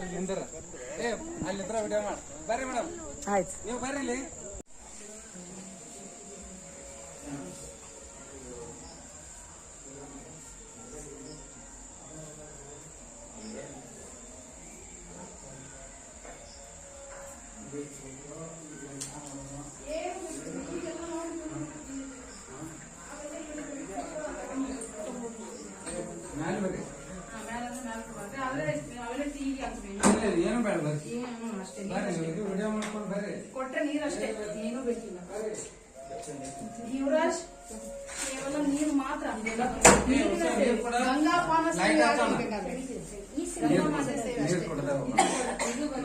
ಅಲ್ಲಿ ನಿಂದ್ರ. ಏ ಅಲ್ಲಿ ನಿಂದ್ರ ವಿಡಿಯೋ ಮಾಡಿ. ಬರ್ರಿ ಮೇಡಮ್ ಆಯ್ತು. ನೀವು ಬರ್ರಿ ಇಲ್ಲಿ ಮ್ಯಾಲೆ ಬರ್ರಿ ಇಲ್ಲ, ಇಲ್ಲ, ಏನು ಬೇಡ ಬರ್ರಿ ಕೊಟ್ರೆ ನೀರಷ್ಟೇ ಏನು ಬೇಕಿಲ್ಲ. ಯುವರಾಜ್ ಕೇವಲ ನೀರು ಮಾತ್ರ. ಗಂಗಾಪಾನ ಸೇವೆ. ಆಗಬೇಕಾದ್ರೆ. ಸೇವೆ ಅಷ್ಟೇ.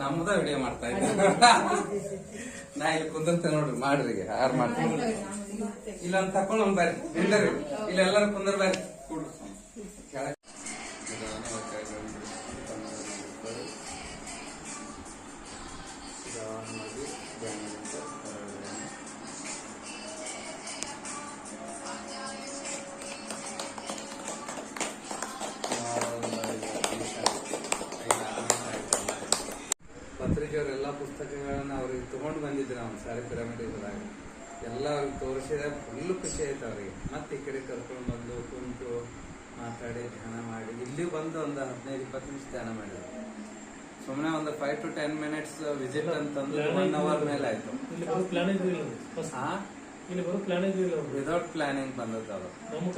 ನಮ್ದ ವಿಡಿಯೋ ಮಾಡ್ತಾ ಇದ್ದೆ ನಾ ಇಲ್ಲಿ ಕುಂದಿರ್ತೆ ನೋಡ್ರಿ ಮಾಡ್ರಿ ಯಾರು ಮಾಡ್ತೀನಿ ಇಲ್ಲ ಅಂತ ತಕೊಂಡ್ ಬರ್ರಿ. ಇಲ್ಲ ಎಲ್ಲರೂ ಕುಂದ್ರ ಬರ್ರಿ ಕೂಡ್ರಿ. ಪುಸ್ತಕಗಳನ್ನ ಅವ್ರಿಗೆ ತಗೊಂಡು ಬಂದಿದ್ದೆ ನಾವು ಸಾರಿ ಪಿರಮಿಡ್ ಇದ್ರಾಗ ಎಲ್ಲ ಅವ್ರಿಗೆ ತೋರಿಸಿದ ಫುಲ್ ಖುಷಿ ಆಯ್ತು ಅವ್ರಿಗೆ. ಮತ್ತೆ ಈ ಕಡೆ ಕರ್ಕೊಂಡು ಬಂದು ಕುಂತು ಮಾತಾಡಿ ಧ್ಯಾನ ಮಾಡಿ. ಇಲ್ಲಿ ಬಂದು ಒಂದು ಹದಿನೈದು ಇಪ್ಪತ್ತು ನಿಮಿಷ ಧ್ಯಾನ ಮಾಡಿದ್ರು. ಸುಮ್ಮನೆ ಒಂದು five to ten minutes visit ಅಂತಂದು ಒನ್ ಅವರ್ ಮೇಲೆ ಆಯ್ತು. ಇಲ್ಲಿ ಬರೋ ಪ್ಲಾನ್ ಇದ್ದಿಲ್ಲ ಅವ್ರು. ಹಾ ಇಲ್ಲಿ ಬರೋ ಪ್ಲಾನ್ ಇದ್ದಿಲ್ಲ ಅವ್ರು. ವಿದೌಟ್ ಪ್ಲಾನಿಂಗ್ ಬಂದದ್ದು ಅವರು. ನಮ್ಮ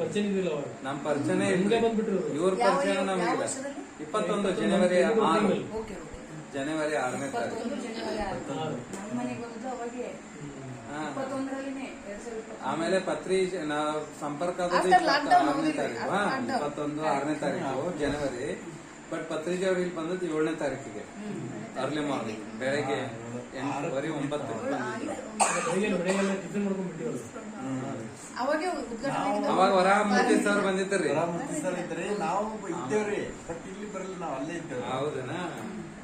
ಪರಿಚಯ ಅವರು. ನಮ್ಮ. ಇವ್ರ ಪರಿಚಯ ನಮಗಿಲ್ಲ. ಇಪ್ಪತ್ತೊಂದು ಜನವರಿ ಆರು. ಜನವರಿ ಆರನೇ ತಾರೀಕು ಇಪ್ಪತ್ತೊಂದು ಜನವರಿ ಆರು. ಆರು. ನಮ್ಮ ಮನೆಗೆ ಬಂದದ್ದು ಅವಾಗೆ ಹಾ. ಇಪ್ಪತ್ತೊಂದರಲ್ಲಿನೇ ಎರಡ್ ಸಾವಿರದ ಇಪ್ಪತ್ತೊಂದು. ಆಮೇಲೆ ಪತ್ರಿ ನಾವು ಸಂಪರ್ಕ After ಇಪ್ಪತ್ತ ಆರನೇ ಹೋಗಿದ್ವಿ. ತಾರೀಕು After lockdown. ಇಪ್ಪತ್ತೊಂದು ಆರನೇ ತಾರೀಕು ಜನವರಿ ಬಟ್ ಪತ್ರಿಕೆ ಅವ್ರು ಇಲ್ಲಿ ಬಂದದ್ದು ಏಳನೇ ತಾರೀಕಿಗೆ ಅರ್ಲಿ ಮಾರ್ನಿಂಗ್ ಬೆಳಗ್ಗೆ ಎಂಟುವರೆ ಒಂಬತ್ತು ಬಂದಿದ್ರು. ಬೆಳಿಗ್ಗೆ ಬೆಳಿಗ್ಗೆ ಟಿಫಿನ್ ಮಾಡ್ಕೊಂಡ್ ಬಿಟ್ಟಿವ್ರು ಅವಾಗೆ ಉದ್ಘಾಟನೆ ಆಗಿದ್ದು. ಅವಾಗ ವರಾಮೂರ್ತಿ ಸರ್ ಬಂದಿದ್ರಿ ರಾಮಮೂರ್ತಿ ಸರ್ ಇದ್ರಿ ನಾವು ಇದ್ದೇವ್ರಿ ಬಟ್ ಇಲ್ಲಿ ಬರಲ್ಲ ನಾವು ಅಲ್ಲೇ ಇದ್ದೇವೆ ಹೌದನಾ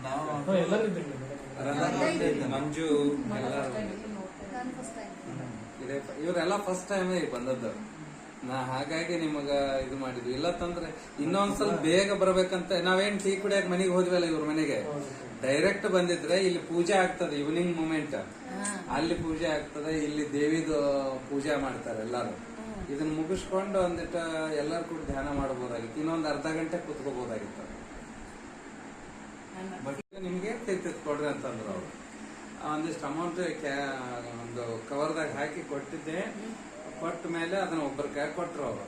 ನಾವು ಮಂಜು. ಇದೆ ಇವರೆಲ್ಲ ಫಸ್ಟ್ ಟೈಮ್ ಬಂದದ್ದು. ನಾ ಹಾಗಾಗಿ ನಿಮಗ ಇದು ಮಾಡಿದ್ವಿ. ಇಲ್ಲ ತಂದ್ರೆ ಇನ್ನೊಂದ್ಸಲ ಬೇಗ ಬರ್ಬೇಕಂತ ನಾವೇನ್ ಟೀ ಕುಡಿಯಕ್ ಮನೆಗೆ ಹೋದ್ವಲ್ಲ ಇವ್ರ ಮನೆಗೆ? ಡೈರೆಕ್ಟ್ ಬಂದಿದ್ರೆ ಇಲ್ಲಿ ಪೂಜೆ ಆಗ್ತದೆ ಈವ್ನಿಂಗ್ ಮೂಮೆಂಟ್ ಅಲ್ಲಿ ಪೂಜೆ ಆಗ್ತದೆ ಇಲ್ಲಿ ದೇವಿದು ಪೂಜೆ ಮಾಡ್ತಾರೆ ಎಲ್ಲಾರು. ಇದನ್ನ ಮುಗಿಸ್ಕೊಂಡು ಒಂದಿಟ್ಟ ಎಲ್ಲರೂ ಕೂಡ ಧ್ಯಾನ ಮಾಡಬಹುದಾಗಿತ್ತು ಇನ್ನೊಂದು ಅರ್ಧ ಗಂಟೆ ಕುತ್ಕೋಬಹುದಾಗಿತ್ತು ನಿಮ್ಗೆ ತಿರ್ತಿತ್ ಕೊಡ್ರಿ ಅಂತಂದ್ರು ಅವರು? ಒಂದಿಷ್ಟು ಅಮೌಂಟ್ ಒಂದು ಕವರ್ದಾಗ ಹಾಕಿ ಕೊಟ್ಟಿದ್ದೆ. ಕೊಟ್ಟ ಮೇಲೆ ಅದನ್ನ ಒಬ್ಬರ ಕೈ ಕೊಟ್ರು ಅವರು.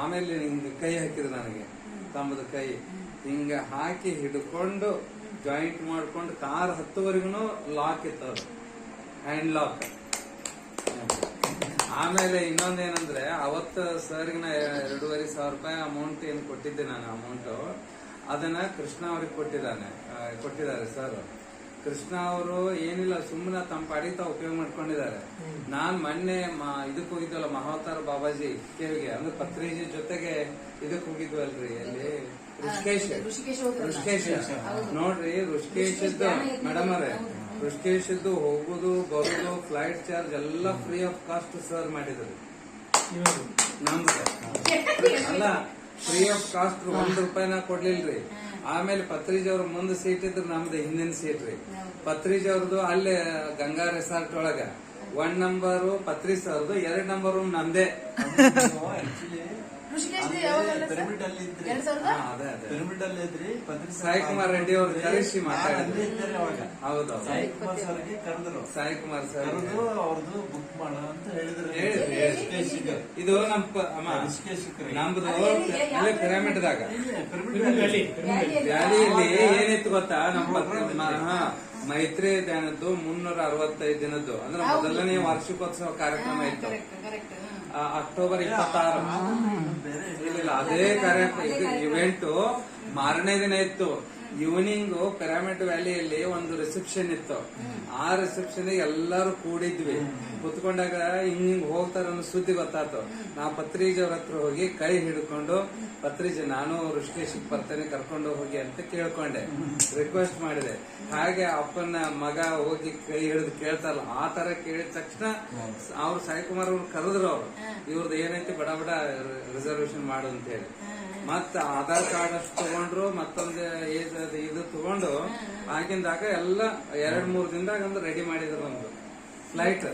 ಆಮೇಲೆ ಹಿಂಗೆ ಕೈ ಹಾಕಿದ್ರು ನನಗೆ ತಮ್ಮದ ಕೈ. ಹಿಂಗ ಹಾಕಿ ಹಿಡ್ಕೊಂಡು ಜಾಯಿಂಟ್ ಮಾಡ್ಕೊಂಡು ಕಾರ್ ಹತ್ತುವರೆಗೂ ಲಾಕ್ ಇತ್ತು ಅದು ಹ್ಯಾಂಡ್ ಲಾಕ್ ಆಮೇಲೆ ಇನ್ನೊಂದೇನಂದ್ರೆ, ಅವತ್ತು ಸರ್ಗೆ ನಾ ಎರಡೂವರೆ ಸಾವಿರ ರೂಪಾಯಿ ಅಮೌಂಟ್ ಏನು ಕೊಟ್ಟಿದ್ದೆ ನಾನು ಅಮೌಂಟ್ ಅದನ್ನ ಕೃಷ್ಣ ಅವ್ರಿಗೆ ಕೊಟ್ಟಿದ್ದಾನೆ. ಕೊಟ್ಟಿದ್ದಾರೆ ಸರ್ ಕೃಷ್ಣ ಅವರು ಏನಿಲ್ಲ ಸುಮ್ಮನೆ ತಮ್ಮ ಪಾಡಿ ತಾವು ಉಪಯೋಗ ಮಾಡ್ಕೊಂಡಿದ್ದಾರೆ. ನಾನ್ ಮೊನ್ನೆ ಮ- ಇದಕ್ ಹೋಗಿದ್ವಲ್ಲ ಮಹಾವತಾರ ಬಾಬಾಜಿ ಕೇವಿಗೆ ಅಂದ್ರೆ ಪತ್ರಿಜಿ ಜೊತೆಗೆ ಇದಕ್ ಹೋಗಿದ್ವಲ್ರಿ ಅಲ್ಲಿ? ಋಷಿಕೇಶ್. ಋಷಿಕೇಶ್ ನೋಡ್ರಿ ಋಷಿಕೇಶ್ ಮೇಡಮ್ ಅವರೇ ಋಷಿಕೇಶ್ ಹೋಗುದು ಬರುದು ಫ್ಲೈಟ್ ಚಾರ್ಜ್ ಎಲ್ಲ ಫ್ರೀ ಆಫ್ ಕಾಸ್ಟ್ ಸರ್ ಮಾಡಿದ್ರು. ನಮ್ದು. ಅಲ್ಲ ಫ್ರೀ ಆಫ್ ಕಾಸ್ಟ್ ಒಂದ್ ರೂಪಾಯಿನ ಕೊಡ್ಲಿಲ್ರಿ ಆಮೇಲೆ ಪತ್ರಿಜ್ ಅವ್ರ ಮುಂದ್ ಸೀಟ್ ಇದ್ರ ನಮ್ದು ಹಿಂದಿನ ಸೀಟ್ ರೀ ಪತ್ರಿಜ್ ಅವ್ರದ್ದು ಅಲ್ಲೇ ಗಂಗಾ ರೆಸಾರ್ಟ್ ಒಳಗ ಒನ್ ನಂಬರ್ ಪತ್ರಿಸ್ ಅವ್ರದ್ದು ಎರಡ್ ನಂಬರ್ ನಮ್ದೇ ಋಷಿಕೇಶ್? ಪಿರಮಿಡ್ ಅಲ್ಲಿ ಇದ್ರಿ. ಹಾ, ಅದೇ ಅದೇ. ಪಿರಮಿಡ್ ಅಲ್ಲಿ ಇದ್ರಿ ಪತ್ರಿಕೆ ಸಾಯಿ ಕುಮಾರ್ ರೆಡ್ಡಿ ಅವರು ಕರೆಸಿ ಮಾತಾಡಿದ್ರು. ಅವಾಗ. ಹೌದೌದು ಸಾಯಿ ಕುಮಾರ್ ಸರ್ಗೆ ಕರೆದ್ರು. ಸಾಯಿ ಕುಮಾರ್ ಸರ್ ಕರೆದು ಅವ್ರದ್ದು ಬುಕ್ ಮಾಡ ಅಂತ ಹೇಳಿದ್ರು. ಇದು ನಮ್ ಋಷಿಕೇಶಿಗೆ. ನಮ್ದು ಇಲ್ಲೇ ಪಿರಮಿಡ್ ದಾಗ? ವ್ಯಾಲಿಯಲ್ಲಿ ಏನಿತ್ತು ಗೊತ್ತಾ? ನಮ್ಮ ಹಾ, ಮೈತ್ರಿ ಧ್ಯಾನದ್ದು ಮುನ್ನೂರ ಅರವತ್ತೈದು ದಿನದ್ದು. ಅಂದ್ರೆ ಮೊದಲನೇ ವಾರ್ಷಿಕೋತ್ಸವ ಕಾರ್ಯಕ್ರಮ ಇತ್ತು. ಅಕ್ಟೋಬರ್ ಇಪ್ಪತ್ತಾರು. ಇಲ್ಲ ಅದೇ ಕರೆಕ್ಟ್ ಇವೆಂಟ್ ಮಾರನೇ ದಿನ ಇತ್ತು. ಈವ್ನಿಂಗ್ ಪಿರಾಮಿಡ್ ವ್ಯಾಲಿಯಲ್ಲಿ ಒಂದು ರಿಸೆಪ್ಷನ್ ಇತ್ತು. ಆ ರಿಸೆಪ್ಷನ್ ಎಲ್ಲಾರು ಕೂಡಿದ್ವಿ. ಕುತ್ಕೊಂಡಾಗ ಹಿಂಗ್ ಹಿಂಗ್ ಹೋಗ್ತಾರ ಅನ್ನೋ ಸುದ್ದಿ ಗೊತ್ತಾತು. ನಾ ಪತ್ರಿಜ್ ಅವ್ರ ಹತ್ರ ಹೋಗಿ ಕೈ ಹಿಡ್ಕೊಂಡು ಪತ್ರಿಜ್ ನಾನು ಋಷಿಕೇಶ್ ಬರ್ತೇನೆ ಕರ್ಕೊಂಡು ಹೋಗಿ ಅಂತ ಕೇಳ್ಕೊಂಡೆ. ರಿಕ್ವೆಸ್ಟ್ ಮಾಡಿದೆ. ಹಾಗೆ ಅಪ್ಪನ ಮಗ ಹೋಗಿ ಕೈ ಹಿಡಿದು ಕೇಳ್ತಾರಲ್ಲ ಆ ತರ ಕೇಳಿದ ತಕ್ಷಣ ಅವ್ರು ಸಾಯಿಕುಮಾರ್ ಅವ್ರು ಕರೆದ್ರು ಅವ್ರು. ಇವ್ರದ್ದು ಏನೈತಿ ಬಡ ಬಡ ರಿಸರ್ವೇಶನ್ ಮಾಡು ಅಂತ ಹೇಳಿ. ಮತ್ತ ಆಧಾರ್ ಕಾರ್ಡ್ ಅಷ್ಟು ತಗೊಂಡ್ರು ಮತ್ತೊಂದು ಏಜ್ ತಗೊಂಡು ಆಗಿಂದಾಗ ಎಲ್ಲ ಎರಡ್ ಮೂರ್ ದಿನದಾಗ ಅಂದ್ರೆ ರೆಡಿ ಮಾಡಿದ್ರು ಒಂದು ಫ್ಲೈಟ್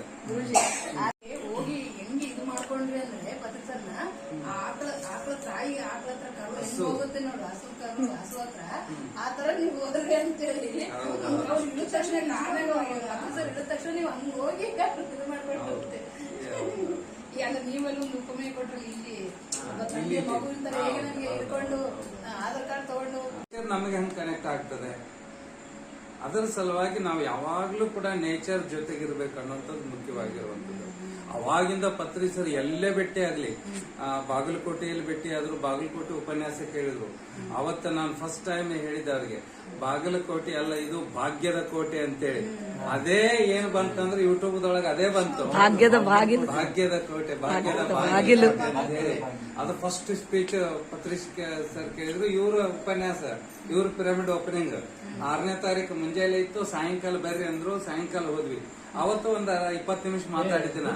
ಹೋಗಿ ಹೆಂಗೆ ಇದು ಮಾಡ್ಕೊಂಡ್ರಿ ಅಂದ್ರೆ ಪತ್ರಸರ್ನ ಆಕಳ ಆಕಳ ತಾಯಿ ಆಕಳ ಹತ್ರ ಕರು ಹೆಂಗ್ ಹೋಗುತ್ತೆ ನೋಡು ಹಸು ಕರು ಹಸು ಹತ್ರ. ಆ ತರ ನೀವು ಹೋದ್ರಿ ಅಂತ ಹೇಳಿ ಅವ್ರು ಇಳಿದ ತಕ್ಷಣ ನಾವೇ ಪತ್ರಸರ್ ಇಳಿದ ತಕ್ಷಣ ನೀವು ಹಂಗ ಹೋಗಿ ಇದು ಮಾಡ್ಕೊಂಡು ಹೋಗುತ್ತೆ ಯಾಕಂದ್ರೆ ನೀವೆಲ್ಲ ಒಂದು ಉಪಮೆ ಕೊಟ್ರಿ ಇಲ್ಲಿ ನಮ್ಗೆ ನಮಗೆ ಹೆಂಗ್ ಕನೆಕ್ಟ್ ಆಗ್ತದೆ? ಅದರ ಸಲುವಾಗಿ ನಾವು ಯಾವಾಗ್ಲೂ ಕೂಡ ನೇಚರ್ ಜೊತೆಗಿರ್ಬೇಕು ಅನ್ನೋಂಥದ್ದು ಮುಖ್ಯವಾಗಿರುವಂಥದ್ದು. ಅವಾಗಿಂದ ಪತ್ರಿಸರು ಎಲ್ಲೇ ಭೇಟಿ ಆಗ್ಲಿ ಬಾಗಲಕೋಟೆಯಲ್ಲಿ ಭೇಟಿ ಆದ್ರೂ ಬಾಗಲಕೋಟೆ ಉಪನ್ಯಾಸ ಕೇಳಿದ್ರು. ಅವತ್ತ ನಾನು ಫಸ್ಟ್ ಟೈಮ್ ಹೇಳಿದ ಅವ್ರಿಗೆ ಬಾಗಲಕೋಟೆ ಅಲ್ಲ ಇದು ಭಾಗ್ಯದ ಕೋಟೆ ಅಂತೇಳಿ. ಅದೇ ಏನ್ ಬಂತಂದ್ರೆ ಯೂಟ್ಯೂಬ್ ಒಳಗೆ ಅದೇ ಬಂತು. ಭಾಗ್ಯದ ಬಾಗಿಲು. ಭಾಗ್ಯದ ಕೋಟೆ ಭಾಗ್ಯದ ಬಾಗಿಲು. ಅದು ಫಸ್ಟ್ ಸ್ಪೀಚ್ ಪತ್ರಿಕೆ ಸರ್ ಕೇಳಿದ್ರು ಇವ್ರ ಉಪನ್ಯಾಸ ಇವ್ರ ಪಿರಮಿಡ್ ಓಪನಿಂಗ್ ಆರನೇ ತಾರೀಕು ಮುಂಜಾನೆ ಇತ್ತು ಸಾಯಂಕಾಲ ಬರ್ರಿ ಅಂದ್ರು ಸಾಯಂಕಾಲ ಹೋದ್ವಿ. ಅವತ್ತು ಒಂದ್ ಇಪ್ಪತ್ತು ನಿಮಿಷ ಮಾತಾಡಿದ್ದೀನಿ?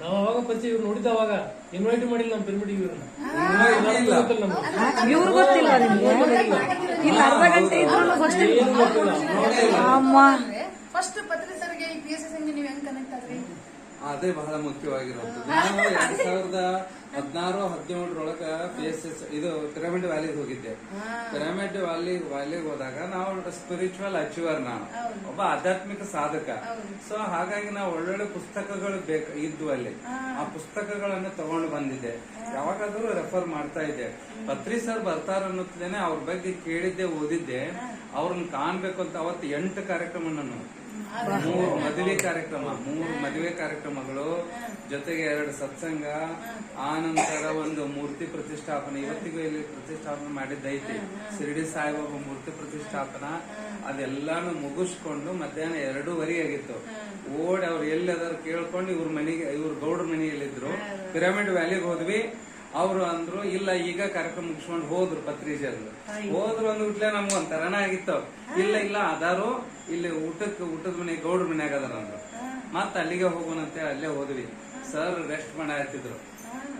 ನಾವು ಅವಾಗ ಪರಿಚಯ ಇವ್ರು ನೋಡಿದ ಅವಾಗ. ಇನ್ವೈಟ್ ಮಾಡಿಲ್ಲ ನಮ್ಮ ಪಿರಮಿಡ್ ಇವ್ರನ್ನ. ಇವ್ರು ಗೊತ್ತಿಲ್ಲ ನಿಮ್ಗೆ. ಇಲ್ಲ ಅರ್ಧ ಗಂಟೆ ಇದ್ರು ಫಸ್ಟ್ ಏನು ಗೊತ್ತಿಲ್ಲ. ಅಮ್ಮ. ಫಸ್ಟ್ ಪತ್ರಸರಿಗೆ ಈ ಪಿ ಎಸ್ ಎಸ್ ನೀವು ಹೆಂಗ್ ಕನೆಕ್ಟ್ ಆದ್ರಿ? ಅದೇ ಬಹಳ ಮುಖ್ಯವಾಗಿರುವಂತದ್ದು ನಾನು ಎರಡ್ ಸಾವಿರದ ಹದಿನಾರು ಹದಿನೇಳರೊಳಗ ಪಿ ಎಸ್ ಎಸ್ ಇದು ಪಿರಮಿಡ್ ವ್ಯಾಲಿಗೆ ಹೋಗಿದ್ದೆ. ಪಿರಮಿಡ್ ವ್ಯಾಲಿ ವ್ಯಾಲಿಗೆ ಹೋದಾಗ ನಾವು ಸ್ಪಿರಿಚುವಲ್ ಅಚೀವರ್ ನಾನು. ಒಬ್ಬ ಆಧ್ಯಾತ್ಮಿಕ ಸಾಧಕ. ಸೊ ಹಾಗಾಗಿ ನಾವು ಒಳ್ಳೊಳ್ಳೆ ಪುಸ್ತಕಗಳು ಬೇಕು ಇದ್ದು ಅಲ್ಲಿ. ಆ ಪುಸ್ತಕಗಳನ್ನು ತಗೊಂಡು ಬಂದಿದ್ದೆ. ಯಾವಾಗಾದ್ರೂ ರೆಫರ್ ಮಾಡ್ತಾ ಇದ್ದೆ. ಪತ್ರಿ ಸರ್ ಬರ್ತಾರ ಅನ್ನೋದೇನೆ ಅವ್ರ ಬಗ್ಗೆ ಕೇಳಿದ್ದೆ ಓದಿದ್ದೆ. ಅವ್ರನ್ನ ಕಾಣ್ಬೇಕು ಅಂತ ಅವತ್ತು ಎಂಟು ಕಾರ್ಯಕ್ರಮ ನಾನು ಮೂರು ಮದುವೆ ಕಾರ್ಯಕ್ರಮ ಮೂರು ಮದುವೆ ಕಾರ್ಯಕ್ರಮಗಳು ಜೊತೆಗೆ ಎರಡು ಸತ್ಸಂಗ ಆನಂತರ ನಂತರ ಒಂದು ಮೂರ್ತಿ ಪ್ರತಿಷ್ಠಾಪನೆ. ಇವತ್ತಿಗೂ ಇಲ್ಲಿ ಪ್ರತಿಷ್ಠಾಪನೆ ಮಾಡಿದ್ದೈತಿ. ಶಿರಡಿ ಸಾಯಿಬಾಬಾ ಮೂರ್ತಿ ಪ್ರತಿಷ್ಠಾಪನಾ. ಅದೆಲ್ಲಾನು ಮುಗಿಸ್ಕೊಂಡು ಮಧ್ಯಾಹ್ನ ಎರಡೂವರೆ ಆಗಿತ್ತು. ಓಡಿ ಅವ್ರು ಎಲ್ಲದಾರು ಕೇಳ್ಕೊಂಡು ಇವ್ರ ಮನೆಗೆ ಇವ್ರ ಗೌಡ್ರ ಮನೆಯಲ್ಲಿದ್ರು. ಪಿರಮಿಡ್ ವ್ಯಾಲಿಗೆ ಹೋದ್ವಿ. ಅವ್ರು ಅಂದ್ರು ಇಲ್ಲ ಈಗ ಕಾರ್ಯಕ್ರಮ ಮುಗಿಸ್ಕೊಂಡು ಹೋದ್ರು ಪತ್ರಿಕೆಯರು ಹೋದ್ರು ಅಂದ್ಬಿಟ್ಲೆ ನಮ್ಗೆ ಒಂದ್ ತರನ ಆಗಿತ್ತು. ಇಲ್ಲ ಇಲ್ಲ ಅದಾರು. ಇಲ್ಲಿ ಊಟಕ್ಕೆ ಊಟದ ಮನೆ ಗೌಡ್ರ ಮನ್ಯಾಗ ಅದಾರ ಅಂದ್ರು. ಮತ್ತ ಅಲ್ಲಿಗೆ ಹೋಗೋಣಂತೆ ಅಲ್ಲೇ ಹೋದ್ವಿ. ಸರ್ ರೆಸ್ಟ್ ಮಾಡಾತಿದ್ರು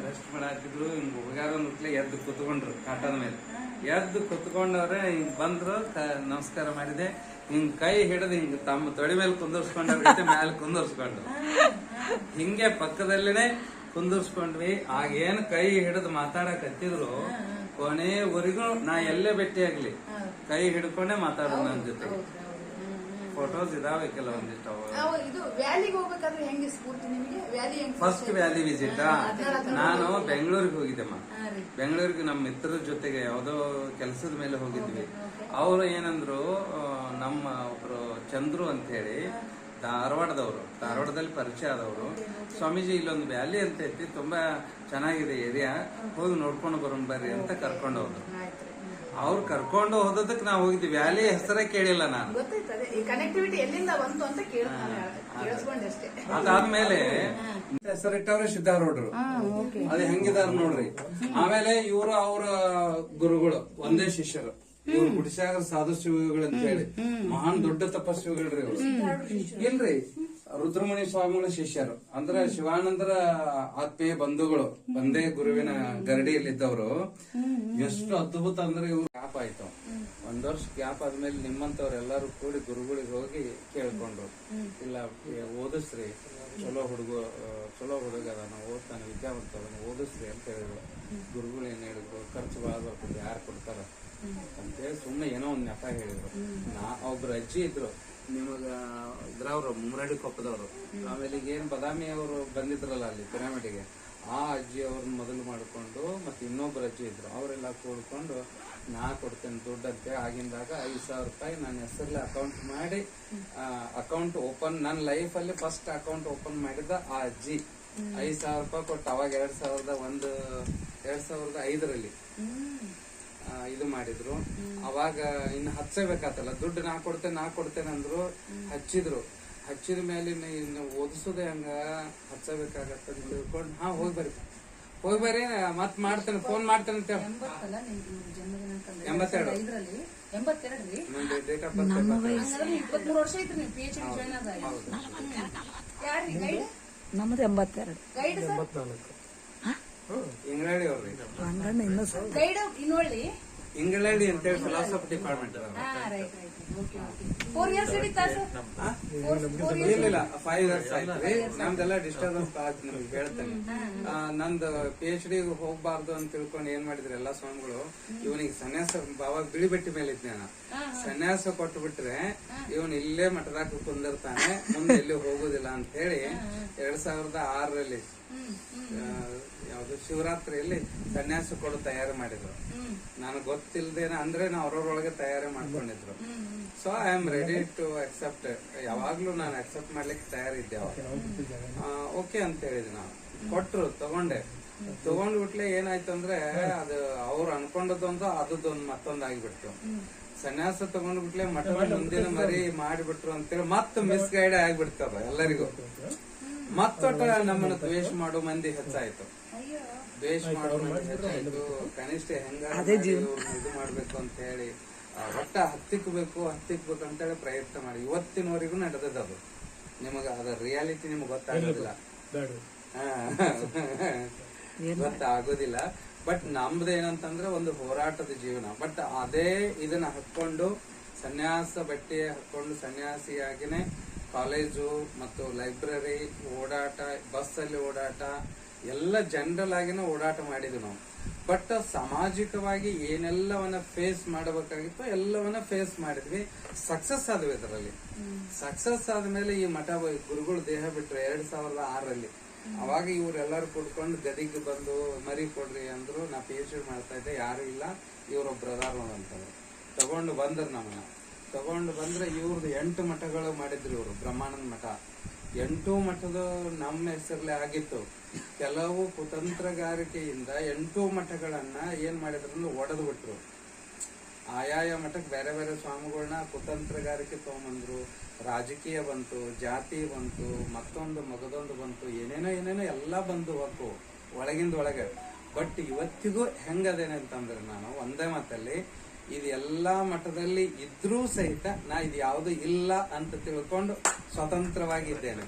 ರೆಸ್ಟ್ ಮಾಡಾತಿದ್ರು ಹಿಂಗ್ ಹೋಗ್ಯಾರ ಅಂದ್ಬಿಟ್ಲೆ ಎದ್ದು ಕುತ್ಕೊಂಡ್ರು ಕಾಟದ ಮೇಲೆ. ಎದ್ದು ಕುತ್ಕೊಂಡವ್ರೆ ಹಿಂಗ್ ಬಂದ್ರು ನಮಸ್ಕಾರ ಮಾಡಿದೆ. ಹಿಂಗ್ ಕೈ ಹಿಡಿದು ಹಿಂಗ್ ತಮ್ಮ ತೊಡೆ ಮೇಲೆ ಕುಂದರ್ಸ್ಕೊಂಡ್ರ. ಮೇಲೆ ಕುಂದರ್ಸ್ಕೊಂಡ್ರು ಹಿಂಗೆ ಪಕ್ಕದಲ್ಲೇನೆ ಕುಂದರ್ಸ್ಕೊಂಡ್ವಿ. ಆಗೇನ್ ಕೈ ಹಿಡಿದು ಮಾತಾಡಕ್ ಹತ್ತಿದ್ರು ಕೊನೆವರೆಗೂ ನಾ ಎಲ್ಲೇ ಭೇಟಿ ಆಗ್ಲಿ ಕೈ ಹಿಡ್ಕೊಂಡೇ ಮಾತಾಡೋಣ ನನ್ನ ಜೊತೆ. ಫೋಟೋಸ್ ಇದಾವೆ ಕೆಲವೊಂದಿಷ್ಟು ಅವು. ನಾವು ಇದು ವ್ಯಾಲಿಗೆ ಹೋಗ್ಬೇಕಾದ್ರೆ ಹೆಂಗೆ ಸ್ಫೂರ್ತಿ ನಿಮಗೆ? ವ್ಯಾಲಿ ಹೆಂಗ್ ಫಸ್ಟ್ ವ್ಯಾಲಿ ವಿಸಿಟ್ ನಾನು ಬೆಂಗಳೂರಿಗೆ ಹೋಗಿದ್ದೆಮ್ಮ. ಬೆಂಗಳೂರಿಗೆ ನಮ್ಮ ಮಿತ್ರರ ಜೊತೆಗೆ ಯಾವುದೋ ಕೆಲಸದ ಮೇಲೆ ಹೋಗಿದ್ವಿ. ಅವರು ಏನಂದ್ರು ನಮ್ಮ ಒಬ್ರು ಚಂದ್ರು ಅಂತ ಹೇಳಿ ಧಾರವಾಡದವರು ಧಾರವಾಡದಲ್ಲಿ ಪರಿಚಯ ಆದವರು. ಸ್ವಾಮೀಜಿ ಇಲ್ಲೊಂದು ವ್ಯಾಲಿ ಅಂತ ಐತಿ ತುಂಬಾ ಚೆನ್ನಾಗಿದೆ ಏರಿಯಾ. ಹೋಗಿ ನೋಡ್ಕೊಂಡು ಬರೋಣ ಬರ್ರಿ ಅಂತ ಕರ್ಕೊಂಡು ಹೋದ್ರು ಅವ್ರು ಕರ್ಕೊಂಡು ಹೋದದಕ್ಕೆ ನಾವು ಹೋಗಿದ್ವಿ ವ್ಯಾಲಿ ಹೆಸರೇ ಕೇಳಿಲ್ಲ ನಾನು. ಗೊತ್ತಾಯ್ತದೆ ಈ ಕನೆಕ್ಟಿವಿಟಿ ಎಲ್ಲಿಂದ ಬಂತು ಅಂತ ಕೇಳ ಕೇಳಿಸ್ಕೊಂಡೆ ಅಷ್ಟೇ ಅದಾದ್ಮೇಲೆ ಹೆಸರಿಟ್ಟವ್ರೆ ಸಿದ್ದಾರೂಢರು ಅದು ಹೆಂಗಿದಾರ ನೋಡ್ರಿ. ಆಮೇಲೆ ಇವರು ಅವರ ಗುರುಗಳು ಒಂದೇ ಶಿಷ್ಯರು. ಇವ್ರು ಗುಡಿಸಾಗರ ಸಾಧು ಶಿವಗಳು ಅಂತ ಹೇಳಿ. ಮಹಾನ್ ದೊಡ್ಡ ತಪಸ್ವಿಗಳ್ರಿ ಇವ್ರು. ಇಲ್ರಿ? ರುದ್ರಮುನಿ ಸ್ವಾಮಿಗಳ ಶಿಷ್ಯರು. ಅಂದ್ರೆ ಶಿವಾನಂದರ ಆತ್ಮೀಯ ಬಂಧುಗಳು ಒಂದೇ ಗುರುವಿನ ಗರಡಿಯಲ್ಲಿದ್ದವರು. ಎಷ್ಟು ಅದ್ಭುತ ಅಂದ್ರೆ ಇವ್ರು ಗ್ಯಾಪ್ ಆಯ್ತು. ಒಂದ್ ವರ್ಷ ಗ್ಯಾಪ್ ಆದ್ಮೇಲೆ ನಿಮ್ಮಂತವ್ರೆಲ್ಲರೂ ಕೂಡಿ ಗುರುಗಳಿಗೆ ಹೋಗಿ ಕೇಳ್ಕೊಂಡ್ರು. ಇಲ್ಲ ಓದಿಸ್ರಿ. ಚಲೋ ಹುಡುಗ ಚಲೋ ಹುಡುಗ ಅದಾನ ಓದ್ತಾನೆ ವಿದ್ಯಾವಂತ ಓದಿಸ್ರಿ ಅಂತ ಹೇಳಿದ್ರು. ಗುರುಗಳು ಏನ್ ಹೇಳಿದ್ರು? ಖರ್ಚು ಭಾಳ ಬರ್ತದೆ ಯಾರು ಕೊಡ್ತಾರ? ಅಂತೇಳಿ ಸುಮ್ಮನೆ ಏನೋ ಒಂದ್ ನೆಪ ಹೇಳಿದ್ರು. ನಾ ಒಬ್ರು ಅಜ್ಜಿ ಇದ್ರು. ನಿಮಗ ಇದ್ರವ್ರು ಮುಮರಡಿ ಕೊಪ್ಪದವರು. ಆಮೇಲೆ ಈಗ ಏನ್ ಬದಾಮಿ ಅವರು ಬಂದಿದ್ರಲ್ಲ ಅಲ್ಲಿ ಪಿರಾಮಿಡ್ಗೆ ಆ ಅಜ್ಜಿ ಅವ್ರನ್ನ ಮೊದಲು ಮಾಡಿಕೊಂಡು ಮತ್ತೆ ಇನ್ನೊಬ್ರು ಅಜ್ಜಿ ಇದ್ರು. ಅವರೆಲ್ಲ ಕೂಡ್ಕೊಂಡು ನಾ ಕೊಡ್ತೇನೆ ದುಡ್ಡು ಅಂತೇಳಿ ಆಗಿಂದಾಗ ಐದು ಸಾವಿರ ರೂಪಾಯಿ ನನ್ನ ಹೆಸರಲ್ಲಿ ಅಕೌಂಟ್ ಮಾಡಿ ಅಕೌಂಟ್ ಓಪನ್ ನನ್ನ ಲೈಫ್ ಅಲ್ಲಿ ಫಸ್ಟ್ ಅಕೌಂಟ್ ಓಪನ್ ಮಾಡಿದ ಆ ಅಜ್ಜಿ. ಐದು ಸಾವಿರ ರೂಪಾಯಿ ಕೊಟ್ಟು ಅವಾಗ ಎರಡ್ ಸಾವಿರದ ಒಂದು ಎರಡ್ ಸಾವಿರದ ಐದರಲ್ಲಿ. ಇದು ಮಾಡಿದ್ರು. ಅವಾಗ ಇನ್ನು ಹಚ್ಚಬೇಕಾತಲ್ಲ ದುಡ್ಡು ನಾ ಕೊಡ್ತೇನೆ ನಾ ಕೊಡ್ತೇನೆ ಅಂದ್ರು ಹಚ್ಚಿದ್ರು. ಹಚ್ಚಿದ ಮೇಲೆ ಇನ್ನು ಓದಿಸೋದೆ ಹಂಗ ಹಚ್ಚಬೇಕಾಗತ್ತ ತಿಳ್ಕೊಂಡು ಹಾ ಹೋಗಿ ಬರ್ರಿ. ಹೋಗಿ ಬರ್ರಿ ಮತ್ ಮಾಡ್ತೇನೆ ಫೋನ್ ಮಾಡ್ತೇನೆ ಅಂತ ಎಂಬತ್ತೆರಡು. ಐದರಲ್ಲಿ? ಎಂಬತ್ತೆರಡು ರೀ ನಂದು ಡೇಟ್ ಆಫ್ ಬರ್ತ್ ಹಂಗಾದ್ರೆ ನೀವು ಇಪ್ಪತ್ಮೂರು ವರ್ಷ ಐತ್ರಿ ನೀವು ಪಿ ಎಚ್ ಡಿ ಜಾಯ್ನ್ ಆದಾಗ. ಗೈಡ್ ನಮ್ದು ಎಂಬತ್ತೆರಡು. ಗೈಡ್ ಅಂತ ಹೇಳಿ ಇಂಗ್ರಾಡಿ ಅವ್ರಿ ರಂಗಣ್ಣ ಇನ್ನೂ ಸ್ವಲ್ಪ ಗೈಡ್ ಇನ್ನೊಳ್ಳಿ ಇಂಗಳಹಳ್ಳಿ ಅಂತೇಳಿ ಫಿಲಾಸಫಿ ಡಿಪಾರ್ಟ್ಮೆಂಟ್ ಹಾ right right okay okay four years ಹಿಡಿತಾ ಸರ್ ಫೋರ್ ಇಲ್ಲ ಇಲ್ಲ ಫೈವ್ ಇಯರ್ಸ್ ಆಯ್ತು. ನಮ್ದೆಲ್ಲ ಡಿಸ್ಟರ್ಬೆನ್ಸ್ ಆಯ್ತು ನಿಮ್ಗೆ ಹೇಳ್ತೇನೆ. ಆ, ನಂದು ಪಿ ಎಚ್ ಡಿ ಹೋಗ್ಬಾರ್ದು ಅಂತ ತಿಳ್ಕೊಂಡು ಏನ್ ಮಾಡಿದ್ರು ಎಲ್ಲಾ ಸ್ವಾಮಿಗಳು ಇವನಿಗೆ ಸನ್ಯಾಸ ಅವಾಗ ಬಿಳಿ ಬೆಟ್ಟಿ ಮೇಲೆ ಇದ್ದೆ ನಾನು. ಸನ್ಯಾಸ ಕೊಟ್ಟು ಬಿಟ್ರೆ ಇವನ್ ಇಲ್ಲೇ ಮಠದಾಗ ಕುಂದಿರ್ತಾನೆ ಮುಂದೆ ಎಲ್ಲಿ ಹೋಗುದಿಲ್ಲ ಅಂತ ಹೇಳಿ ಎರಡ್ ಸಾವಿರದ ಆರರಲ್ಲಿ ಯಾವ್ದು ಶಿವರಾತ್ರಿಯಲ್ಲಿ ಸನ್ಯಾಸ ಕೊಡು ತಯಾರಿ ಮಾಡಿದ್ರು. ನಾನು ಗೊತ್ತಿಲ್ಲದೆ ಅಂದ್ರೆ ನಾವು ಅವ್ರವ್ರೊಳಗೆ ತಯಾರಿ ಮಾಡ್ಕೊಂಡಿದ್ರು. So I am ready to accept ಯಾವಾಗ್ಲೂ ನಾನು ಅಕ್ಸೆಪ್ಟ್ ಮಾಡ್ಲಿಕ್ಕೆ ತಯಾರಿದ್ದೆ ಓಕೆ ಅಂತ ಹೇಳಿದ್ವಿ ನಾವು. ಕೊಟ್ರು, ತಗೊಂಡೆ. ತಗೊಂಡ್ಬಿಟ್ಲೆ ಏನಾಯ್ತು ಅಂದ್ರೆ ಅದು ಅವ್ರು ಅನ್ಕೊಂಡದೊಂದು ಅದೊಂದು ಮತ್ತೊಂದು ಆಗಿಬಿಡ್ತು. ಸನ್ಯಾಸ ತಗೊಂಡ್ಬಿಟ್ಲೆ ಮಠದ ಮುಂದಿನ ಮರಿ ಮಾಡಿಬಿಟ್ರು ಅಂತೇಳಿ ಮತ್ತೆ ಮಿಸ್ಗೈಡ್ ಆಗ್ಬಿಡ್ತದ ಎಲ್ಲರಿಗೂ. ಮತ್ತೊಟ್ಟ ನಮ್ಮನ್ನ ದ್ವೇಷ ಮಾಡೋ ಮಂದಿ ಹೆಚ್ಚಾಯ್ತು. ದ್ವೇಷ ಮಾಡೋ ಮಂದಿ ಹೆಚ್ಚಾಯ್ತು. ಕನಿಷ್ಠ ಹೆಂಗ ಇದು ಮಾಡ್ಬೇಕು ಅಂತ ಹೇಳಿ ಒಟ್ಟ ಹತ್ತಿಕ್ಬೇಕು ಹತ್ತಿಕ್ಬೇಕು ಅಂತ ಹೇಳಿ ಪ್ರಯತ್ನ ಮಾಡಿ. ಇವತ್ತಿನವರೆಗೂ ನಡೆದದ ಅದು. ನಿಮಗ ಅದ ರಿಯಾಲಿಟಿ ನಿಮ್ಗೆ ಗೊತ್ತಾಗೋದಿಲ್ಲ. ಗೊತ್ತಾಗೋದಿಲ್ಲ. ಬಟ್ ನಮ್ದೇನಂತಂದ್ರೆ ಒಂದು ಹೋರಾಟದ ಜೀವನ. ಬಟ್ ಅದೇ ಇದನ್ನ ಹಾಕೊಂಡು ಸನ್ಯಾಸ ಬಟ್ಟೆ ಹಾಕೊಂಡು ಸನ್ಯಾಸಿಯಾಗಿನೇ ಕಾಲೇಜು ಮತ್ತು ಲೈಬ್ರರಿ ಓಡಾಟ ಬಸ್ ಅಲ್ಲಿ ಓಡಾಟ ಎಲ್ಲ ಜನರಲ್ ಆಗಿನ ಓಡಾಟ ಮಾಡಿದ್ವಿ ನಾವು. ಬಟ್ ಸಾಮಾಜಿಕವಾಗಿ ಏನೆಲ್ಲವನ್ನ ಫೇಸ್ ಮಾಡಬೇಕಾಗಿತ್ತು ಎಲ್ಲವನ್ನ ಫೇಸ್ ಮಾಡಿದ್ವಿ. ಸಕ್ಸಸ್ ಆದ್ವಿ ಇದರಲ್ಲಿ. ಸಕ್ಸಸ್ ಆದ್ಮೇಲೆ ಈ ಮಠ ಗುರುಗಳು ದೇಹ ಬಿಟ್ರು ಎರಡ್ ಸಾವಿರದ ಆರಲ್ಲಿ ಅವಾಗ ಇವರೆಲ್ಲರೂ ಕುಡ್ಕೊಂಡು ಗದಿಗೆ ಬಂದು ಮರಿ ಕೊಡ್ರಿ ಅಂದ್ರು ನಾ ಪಿ ಎಚ್ ಡಿ ಮಾಡ್ತಾ ಇದ್ದೆ ಯಾರು ಇಲ್ಲ ಇವ್ರೊಬ್ರು ಅದಾರು ಅಂತಂದ್ರು ತಗೊಂಡು ಬಂದ್ರು ನಮ್ಮನ್ನ. ತಗೊಂಡು ಬಂದ್ರೆ ಇವ್ರದ್ದು ಎಂಟು ಮಠಗಳು ಮಾಡಿದ್ರು ಇವರು, ಬ್ರಹ್ಮಾನಂದ ಮಠ. ಎಂಟು ಮಠದ ನಮ್ಮ ಹೆಸರಲ್ಲೇ ಆಗಿತ್ತು. ಕೆಲವು ಕುತಂತ್ರಗಾರಿಕೆಯಿಂದ ಎಂಟು ಮಠಗಳನ್ನ ಏನ್ ಮಾಡಿದ್ರು ಅಂದ್ರೆ ಒಡೆದು ಬಿಟ್ರು. ಆಯಾಯ ಮಠಕ್ಕೆ ಬೇರೆ ಬೇರೆ ಸ್ವಾಮಿಗಳನ್ನ ಕುತಂತ್ರಗಾರಿಕೆ ತಗೊಂಬಂದ್ರು, ರಾಜಕೀಯ ಬಂತು, ಜಾತಿ ಬಂತು, ಮತ್ತೊಂದು ಮಗದೊಂದು ಬಂತು, ಏನೇನೋ ಏನೇನೋ ಎಲ್ಲ ಬಂದು ಹೋಗ್ತು ಒಳಗಿಂದ ಒಳಗೆ. ಬಟ್ ಇವತ್ತಿಗೂ ಹೆಂಗದೇನೆ ಅಂತಂದ್ರೆ ನಾನು ಒಂದೇ ಮಾತಲ್ಲಿ ಇದು ಎಲ್ಲಾ ಮಟ್ಟದಲ್ಲಿ ಇದ್ರೂ ಸಹಿತ ನಾ ಇದು ಯಾವುದು ಇಲ್ಲ ಅಂತ ತಿಳ್ಕೊಂಡು ಸ್ವತಂತ್ರವಾಗಿದ್ದೇನೆ.